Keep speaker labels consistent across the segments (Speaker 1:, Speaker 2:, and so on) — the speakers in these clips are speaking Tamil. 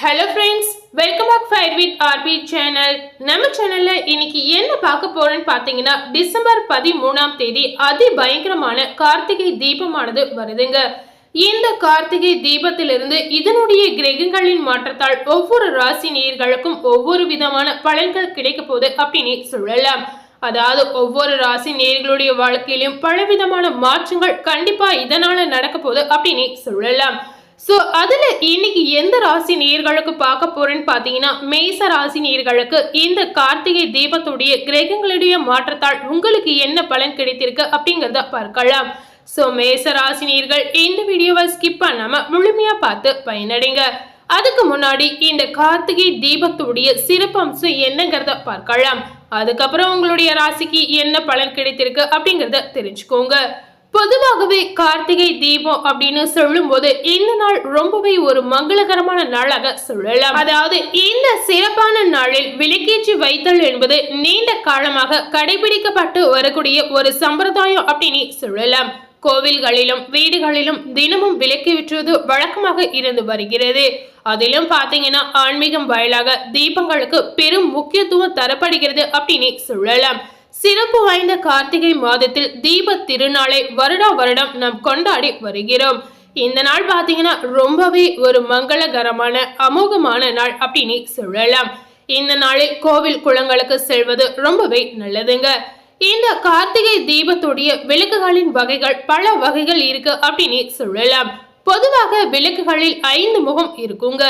Speaker 1: Hello friends welcome back fire with RP channel நம்ம சேனல்ல இன்னைக்கு என்ன பார்க்க போறேன்னு பார்த்தீங்கன்னா டிசம்பர் பதிமூணாம் தேதி அதி பயங்கரமான கார்த்திகை தீபமானது வருதுங்க. இந்த கார்த்திகை தீபத்திலிருந்து இதனுடைய கிரகங்களின் மாற்றத்தால் ஒவ்வொரு ராசி நேர்களுக்கும் ஒவ்வொரு விதமான பலன்கள் கிடைக்க போகுது அப்படின்னு சொல்லலாம். அதாவது ஒவ்வொரு ராசி நேர்களுடைய வாழ்க்கையிலும் பலவிதமான மாற்றங்கள் கண்டிப்பா இதனால நடக்க போகுது அப்படின்னு சொல்லலாம். ஸோ அதில் இன்னைக்கு எந்த ராசி நேர்களுக்கு பார்க்க போறேன்னு பார்த்தீங்கன்னா மேச ராசி நேர்களுக்கு இந்த கார்த்திகை தீபத்துடைய கிரகங்களுடைய மாற்றத்தால் உங்களுக்கு என்ன பலன் கிடைத்திருக்கு அப்படிங்கிறத பார்க்கலாம். ஸோ மேச ராசி நேர்கள் இந்த வீடியோவை ஸ்கிப் பண்ணாம முழுமையா பார்த்து பயனடைங்க. அதுக்கு முன்னாடி இந்த கார்த்திகை தீபத்துடைய சிறப்பம்சம் என்னங்கிறத பார்க்கலாம். அதுக்கப்புறம் உங்களுடைய ராசிக்கு என்ன பலன் கிடைத்திருக்கு அப்படிங்கிறத தெரிஞ்சுக்கோங்க. பொதுவாகவே கார்த்திகை தீபம் அப்படின்னு சொல்லும்போது இந்த நாள் ரொம்பவே ஒரு மங்களகரமான நாளாக சொல்லலாம். அதாவது இந்த சிறப்பான நாளில் விளக்கேற்றி வைத்தல் என்பது நீண்ட காலமாக கடைபிடிக்கப்பட்டு வரக்கூடிய ஒரு சம்பிரதாயம் அப்படின்னு சொல்லலாம். கோவில்களிலும் வீடுகளிலும் தினமும் விளக்கு விற்றுவது வழக்கமாக இருந்து வருகிறது. அதிலும் பாத்தீங்கன்னா ஆன்மீகம் வாயிலாக தீபங்களுக்கு பெரும் முக்கியத்துவம் தரப்படுகிறது அப்படின்னு சொல்லலாம். சிறப்பு வாய்ந்த கார்த்திகை மாதத்தில் தீப திருநாளை வருடா வருடம் நாம் கொண்டாடி வருகிறோம். இந்த நாள் பார்த்தீங்கன்னா ரொம்பவே ஒரு மங்களகரமான அமோகமான நாள் அப்படின்னு சொல்லலாம். இந்த நாளில் கோவில் குளங்களுக்கு செல்வது ரொம்பவே நல்லதுங்க. இந்த கார்த்திகை தீபத்துடைய விளக்குகளின் வகைகள் பல வகைகள் இருக்கு அப்படின்னு சொல்லலாம். பொதுவாக விளக்குகளில் ஐந்து முகம் இருக்குங்க.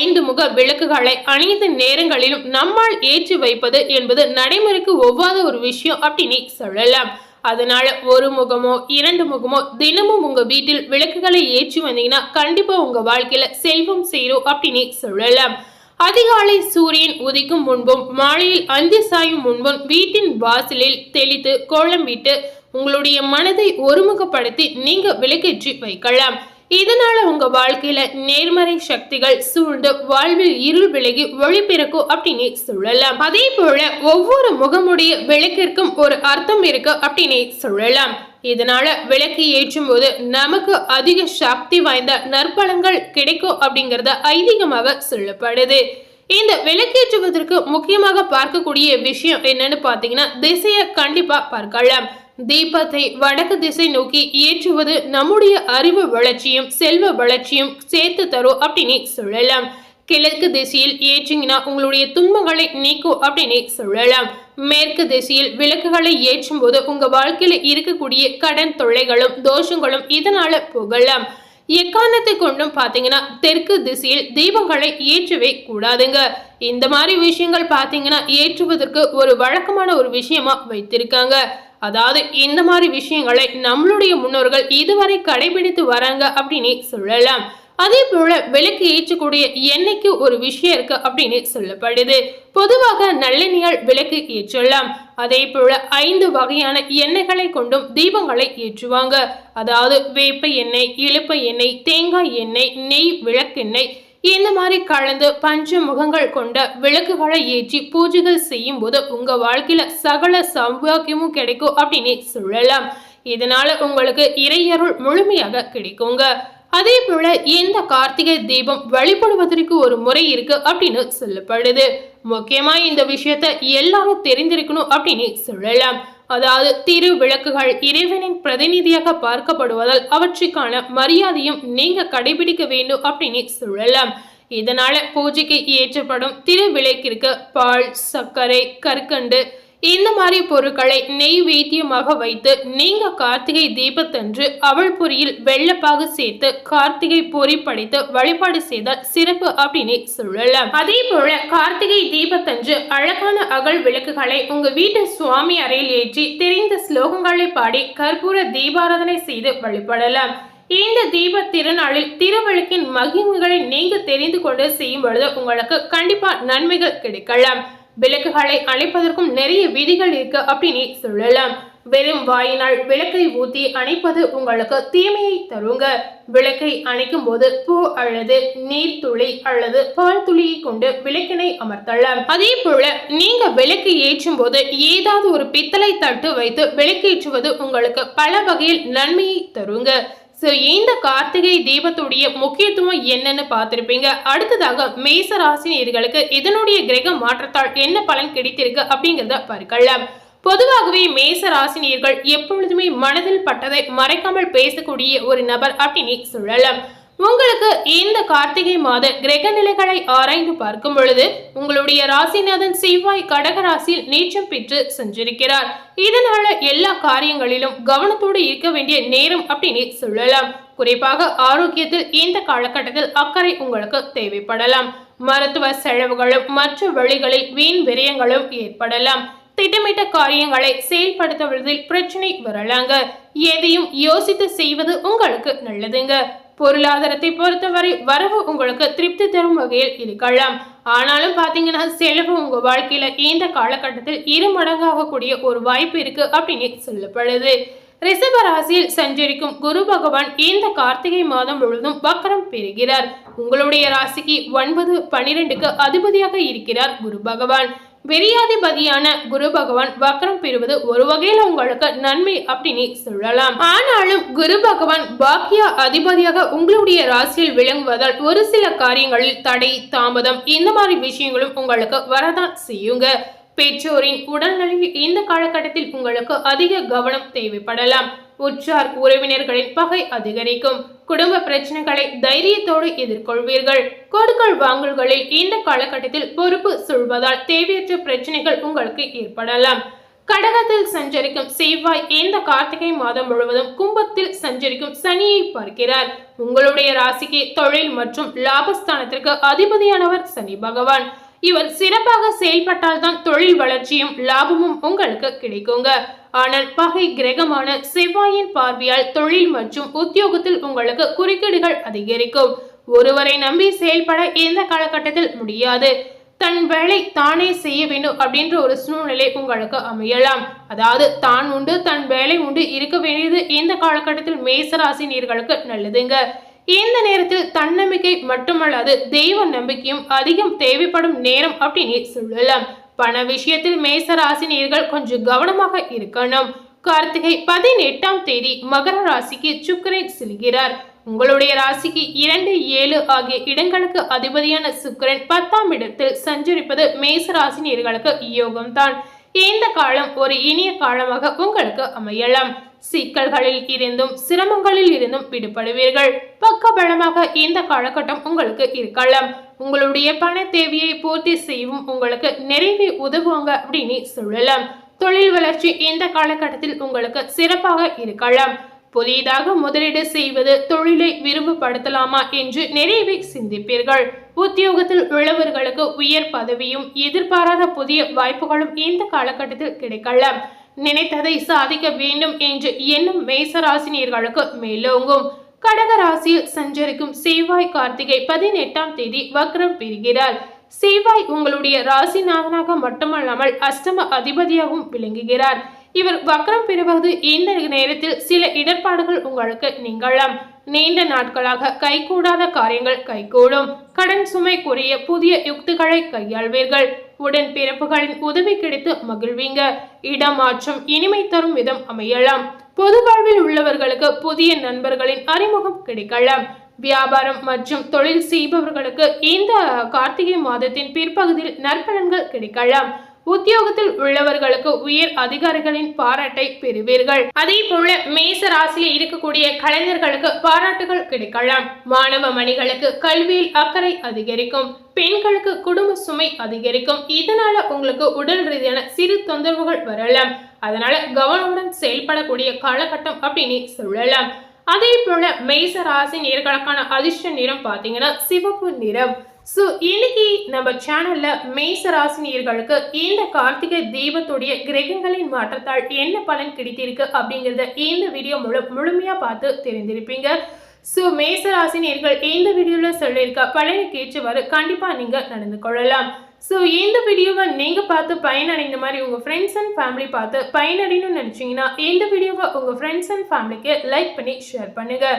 Speaker 1: ஐந்து முக விளக்குகளை அனைத்து நேரங்களிலும் நம்மால் ஏற்றி வைப்பது என்பது நடைமுறைக்கு ஒவ்வாத ஒரு விஷயம் அப்படின்னு சொல்லலாம். அதனால ஒரு முகமோ இரண்டு முகமோ தினமும் உங்க வீட்டில் விளக்குகளை ஏற்றி வந்தீங்கன்னா கண்டிப்பா உங்க வாழ்க்கையில செல்வம் சேரும் அப்படின்னு சொல்லலாம். அதிகாலை சூரியன் உதிக்கும் முன்பும் மாலையில் அந்தி சாயும் முன்பும் வீட்டின் வாசலில் தெளித்து கோலம் விட்டு உங்களுடைய மனதை ஒருமுகப்படுத்தி நீங்க விளக்கேற்றி வைக்கலாம். இதனால உங்க வாழ்க்கையில நேர்மறை சக்திகள் சூழ்ந்து வாழ்வில் இருள் விலகி ஒளி பிறக்கும் அப்படின்னு சொல்லலாம். அதே போல ஒவ்வொரு முகமுடைய விளக்கிற்கும் ஒரு அர்த்தம் இருக்கு அப்படின்னு சொல்லலாம். இதனால விளக்கு ஏற்றும் போது நமக்கு அதிக சக்தி வாய்ந்த நற்பலங்கள் கிடைக்கும் அப்படிங்கறத ஐதீகமாக சொல்லப்படுது. இந்த விளக்கேற்றுவதற்கு முக்கியமாக பார்க்கக்கூடிய விஷயம் என்னன்னு பாத்தீங்கன்னா திசையை கண்டிப்பா பார்க்கலாம். தீபத்தை வடக்கு திசை நோக்கி ஏற்றுவது நம்முடைய அறிவு வளர்ச்சியும் செல்வ வளர்ச்சியும் சேர்த்து தரும் அப்படின்னு சொல்லலாம். கிழக்கு திசையில் ஏற்றிங்கன்னா உங்களுடைய துன்பங்களை நீக்கும் அப்படின்னு சொல்லலாம். மேற்கு திசையில் விளக்குகளை ஏற்றும் போது உங்க வாழ்க்கையில இருக்கக்கூடிய கடன் தொல்லைகளும் தோஷங்களும் இதனால புகழலாம் எக்காரணத்தை கொண்டும் பார்த்தீங்கன்னா தெற்கு திசையில் தீபங்களை ஏற்றவே கூடாதுங்க. இந்த மாதிரி விஷயங்கள் பார்த்தீங்கன்னா ஏற்றுவதற்கு ஒரு வழக்கமான ஒரு விஷயமா வைத்திருக்காங்க. அதாவது இந்த மாதிரி விஷயங்களை நம்மளுடைய முன்னோர்கள் இதுவரை கடைபிடித்து வராங்க அப்படின்னு சொல்லலாம். அதே போல விளக்கு ஏற்றக்கூடிய எண்ணெய்க்கு ஒரு விஷயம் இருக்கு அப்படின்னு சொல்லப்படுது. பொதுவாக நல்லெண்ணெயால் விளக்கு ஏற்றலாம். அதே போல ஐந்து வகையான எண்ணெய்களை கொண்டும் தீபங்களை ஏற்றுவாங்க. அதாவது வேப்ப எண்ணெய் இழுப்ப எண்ணெய் தேங்காய் எண்ணெய் நெய் விளக்கெண்ணெய் இந்த மாதிரி கலந்து பஞ்ச முகங்கள் கொண்ட விளக்குகளை ஏற்றி பூஜைகள் செய்யும் போது உங்க வாழ்க்கையில சகல சௌபாக்கியமும் கிடைக்கும் அப்படின்னு சொல்லலாம். இதனால உங்களுக்கு இறையருள் முழுமையாக கிடைக்குங்க. அதே போல இந்த கார்த்திகை தீபம் வழிபடுவதற்கு ஒரு முறை இருக்கு அப்படின்னு சொல்லப்படுது. முக்கியமா இந்த விஷயத்த எல்லாரும் தெரிந்திருக்கணும் அப்படின்னு சொல்லலாம். அதாவது திரு விளக்குகள் இறைவனின் பிரதிநிதியாக பார்க்கப்படுவதால் அவற்றுக்கான மரியாதையும் நீங்க கடைபிடிக்க வேண்டும் அப்படின்னு சொல்லலாம். இதனால பூஜைக்கு ஏற்றப்படும் திரு விளக்கிற்கு பால் சர்க்கரை கற்கண்டு இந்த மாதிரி பொருட்களை நெய்வேத்தியமாக வைத்து நீங்க கார்த்திகை தீபத்தன்று அவள் பொரியில் வெள்ளப்பாக சேர்த்து கார்த்திகை பொறி படைத்து வழிபாடு செய்தால் சிறப்பு அப்படின்னு சொல்லலாம். அதே போல கார்த்திகை தீபத்தன்று அழகான அகல் விளக்குகளை உங்க வீட்டு சுவாமி அறையில் ஏற்றி தெரிந்த ஸ்லோகங்களை பாடி கற்பூர தீபாராதனை செய்து வழிபடலாம். இந்த தீப திருநாளில் திருவிளக்கின் மகிமைகளை நீங்க தெரிந்து கொண்டு செய்யும் பொழுது உங்களுக்கு கண்டிப்பா நன்மைகள் கிடைக்கலாம். விளக்குகளை அணைப்பதற்கும் நிறைய விதிகள் இருக்கு அப்படின்னு சொல்லலாம். வெறும் வாயினால் விளக்கை ஊத்தி அணைப்பது உங்களுக்கு தீமையை தருங்க. விளக்கை அணைக்கும் போது பூ அல்லது நீர் துளி அல்லது பால் துளியை கொண்டு விளக்கினை அமர்த்தலாம். அதே போல நீங்க விளக்கு ஏற்றும் போது ஏதாவது ஒரு பித்தளை தட்டு வைத்து விளக்கேற்றுவது உங்களுக்கு பல வகையில் நன்மையை தருங்க. ஸோ இந்த கார்த்திகை தீபத்துடைய முக்கியத்துவம் என்னன்னு பார்த்துருப்பீங்க. அடுத்ததாக மேச ராசினியர்களுக்கு இதனுடைய கிரக மாற்றத்தால் என்ன பலன் கிடைத்திருக்கு அப்படிங்கிறத பார்க்கலாம். பொதுவாகவே மேச ராசினியர்கள் எப்பொழுதுமே மனதில் பட்டதை மறைக்காமல் பேசக்கூடிய ஒரு நபர் அப்படின்னு சொல்லலாம். உங்களுக்கு இந்த கார்த்திகை மாத கிரக நிலைகளை ஆராய்ந்து பார்க்கும் பொழுது உங்களுடைய ராசிநாதன் செவ்வாய் கடகராசியில் நீச்சம் பெற்று சென்றிருக்கிறார். இதனால எல்லா காரியங்களிலும் கவனத்தோடு இருக்க வேண்டிய நேரம் அப்படின்னு சொல்லலாம். குறிப்பாக ஆரோக்கியத்தில் இந்த காலகட்டத்தில் அக்கறை உங்களுக்கு தேவைப்படலாம். மருத்துவ செலவுகளும் மற்ற வழிகளில் வீண் விரயங்களும் ஏற்படலாம். திட்டமிட்ட காரியங்களை செயல்படுத்துவதில் பிரச்சனை வரலாங்க. எதையும் யோசித்து செய்வது உங்களுக்கு நல்லதுங்க. பொருளாதாரத்தை பொறுத்தவரை வரவு உங்களுக்கு திருப்தி தரும் வகையில் இருக்கலாம் ஆனாலும் பாத்தீங்கன்னா செலவு உங்க வாழ்க்கையில இந்த காலகட்டத்தில் இரு மடங்காகக்கூடிய ஒரு வாய்ப்பு இருக்கு அப்படின்னு சொல்லப்படுது. ரிஷப ராசியில் சஞ்சரிக்கும் குரு பகவான் இந்த கார்த்திகை மாதம் முழுவதும் வக்கரம் பெறுகிறார். உங்களுடைய ராசிக்கு ஒன்பது பனிரெண்டுக்கு அதிபதியாக இருக்கிறார் குரு பகவான். விரியாதிபதியான குரு பகவான் வக்கரம் பெறுவது ஒரு வகையில் உங்களுக்கு நன்மை அப்படின்னு சொல்லலாம். ஆனாலும் குரு பகவான் பாக்கிய அதிபதியாக உங்களுடைய ராசியில் விளங்குவதால் ஒரு சில காரியங்களில் தடை தாமதம் இந்த மாதிரி விஷயங்களும் உங்களுக்கு வரதான் செய்யுங்க. பெற்றோரின் உடல்நிலையில் இந்த காலகட்டத்தில் உங்களுக்கு அதிக கவனம் தேவைப்படலாம். உற்றார் உறவினர்களின் பகை அதிகரிக்கும். குடும்ப பிரச்சனைகளை தைரியத்தோடு எதிர்கொள்வீர்கள். கொடுக்கல் வாங்கல்களில் இந்த காலகட்டத்தில் பொறுப்பு சொல்வதால் தேவையற்ற பிரச்சனைகள் உங்களுக்கு ஏற்படலாம். கடகத்தில் சஞ்சரிக்கும் செவ்வாய் இந்த கார்த்திகை மாதம் முழுவதும் கும்பத்தில் சஞ்சரிக்கும் சனியை பார்க்கிறார். உங்களுடைய ராசிக்கு தொழில் மற்றும் லாபஸ்தானத்திற்கு அதிபதியானவர் சனி பகவான். இவர் சிறப்பாக செயல்பட்டால்தான் தொழில் வளர்ச்சியும் லாபமும் உங்களுக்கு கிடைக்குங்க. ஆனால் பகை கிரகமான செவ்வாயின் பார்வையால் தொழில் மற்றும் உத்தியோகத்தில் உங்களுக்கு குறுக்கீடுகள் அதிகரிக்கும். ஒருவரை நம்பி செயல்பட எந்த காலகட்டத்தில் முடியாது. தன் வேலை தானே செய்ய வேண்டும் அப்படின்ற ஒரு சூழ்நிலை உங்களுக்கு அமையலாம். அதாவது தான் உண்டு தன் வேலை உண்டு இருக்க வேண்டியது இந்த காலகட்டத்தில் மேசராசி நீர்களுக்கு நல்லதுங்க. இந்த நேரத்தில் தன்னம்பிக்கை மட்டுமல்லாது தெய்வ நம்பிக்கையும் அதிகம் தேவைப்படும் நேரம் அப்படின்னு சொல்லலாம். பண விஷயத்தில் மேசராசி நேர்கள் கொஞ்சம் கவனமாக இருக்கணும். கார்த்திகை பதினெட்டாம் தேதி மகர ராசிக்கு சுக்கரன் செல்கிறார். உங்களுடைய ராசிக்கு இரண்டு ஏழு ஆகிய இடங்களுக்கு அதிபதியான சுக்கரன் பத்தாம் இடத்தில் சஞ்சரிப்பது மேச ராசினியர்களுக்கு யோகம்தான். இந்த காலம் ஒரு இனிய காலமாக உங்களுக்கு அமையலாம். சிக்கல்களில் இருந்தும் சிரமங்களில் இருந்தும் விடுபடுவீர்கள். பக்கபலமாக இந்த காலகட்டம் உங்களுக்கு இருக்கலாம். உங்களுடைய பண தேவையை பூர்த்தி செய்யவும் உங்களுக்கு நிறைவே உதவுவாங்க அப்படின்னு சொல்லலாம். தொழில் வளர்ச்சி இந்த காலகட்டத்தில் உங்களுக்கு சிறப்பாக இருக்கலாம். புதிதாக முதலீடு செய்வது தொழிலை விரும்பப்படுத்தலாமா என்று நிறைவே சிந்திப்பீர்கள். உத்தியோகத்தில் உள்ளவர்களுக்கு உயர் பதவியும் எதிர்பாராத புதிய வாய்ப்புகளும் இந்த காலகட்டத்தில் கிடைக்கலாம். நினைத்ததை சாதிக்க வேண்டும் என்று எண்ணும் மேசராசினியர்களுக்கு மேலோங்கும். கடக ராசியில் சஞ்சரிக்கும் செவ்வாய் கார்த்திகை பதினெட்டாம் தேதி வக்ரம் பெறுகிறார். செவ்வாய் உங்களுடைய ராசிநாதனாக மட்டுமல்லாமல் அஷ்டம அதிபதியாகவும் விளங்குகிறார். இவர் வக்ரம் பெறுவது இந்த நேரத்தில் சில இடர்பாடுகள் உங்களுக்கு நீங்களாம் நீண்ட நாட்களாக கைகூடாத காரியங்கள் கைகூடும். கடன் சுமை குறைய புதிய யுக்திகளை கையாள்வீர்கள். உடன் பிறப்புகளின் உதவி கிடைத்து மகிழ்வீங்க. இடமாற்றம் இனிமை தரும் விதம் அமையலாம். பொது வாழ்வில் உள்ளவர்களுக்கு புதிய நண்பர்களின் அறிமுகம் கிடைக்கலாம். வியாபாரம் மற்றும் தொழில் செய்பவர்களுக்கு இந்த கார்த்திகை மாதத்தின் பிற்பகுதியில் நற்பலன்கள் கிடைக்கலாம். உத்தியோகத்தில் உள்ளவர்களுக்கு உயர் அதிகாரிகளின் பாராட்டை பெறுவீர்கள். அதே போல மேச ராசியில் இருக்கக்கூடிய கலைஞர்களுக்கு பாராட்டுகள் கிடைக்கலாம். மாணவ மணிகளுக்கு கல்வியில் அக்கறை அதிகரிக்கும். பெண்களுக்கு குடும்ப சுமை அதிகரிக்கும். இதனால உங்களுக்கு உடல் ரீதியான சிறு தொந்தரவுகள் வரலாம். அதனால கவனமுடன் செயல்படக்கூடிய காலகட்டம் அப்படின்னு சொல்லலாம். அதே போல மேச ராசி நேர்களுக்கான அதிர்ஷ்ட நிறம் பார்த்தீங்கன்னா சிவப்பு நிறம். ஸோ இன்னைக்கு நம்ம சேனலில் மேசராசினியர்களுக்கு இந்த கார்த்திகை தீபத்துடைய கிரகங்களின் மாற்றத்தால் என்ன பலன் கிடைத்திருக்கு அப்படிங்கிறத இந்த வீடியோ முழு முழுமையாக பார்த்து தெரிந்திருப்பீங்க. ஸோ மேசராசினியர்கள் இந்த வீடியோவில் சொல்லியிருக்க பலனுக்கு ஏற்றவாறு கண்டிப்பாக நீங்கள் நடந்து கொள்ளலாம். ஸோ இந்த வீடியோவை நீங்கள் பார்த்து பயனடைந்த மாதிரி உங்கள் ஃப்ரெண்ட்ஸ் அண்ட் ஃபேமிலி பார்த்து பயனடையணும்னு நினச்சிங்கன்னா இந்த வீடியோவை உங்கள் ஃப்ரெண்ட்ஸ் அண்ட் ஃபேமிலிக்கு லைக் பண்ணி ஷேர் பண்ணுங்கள்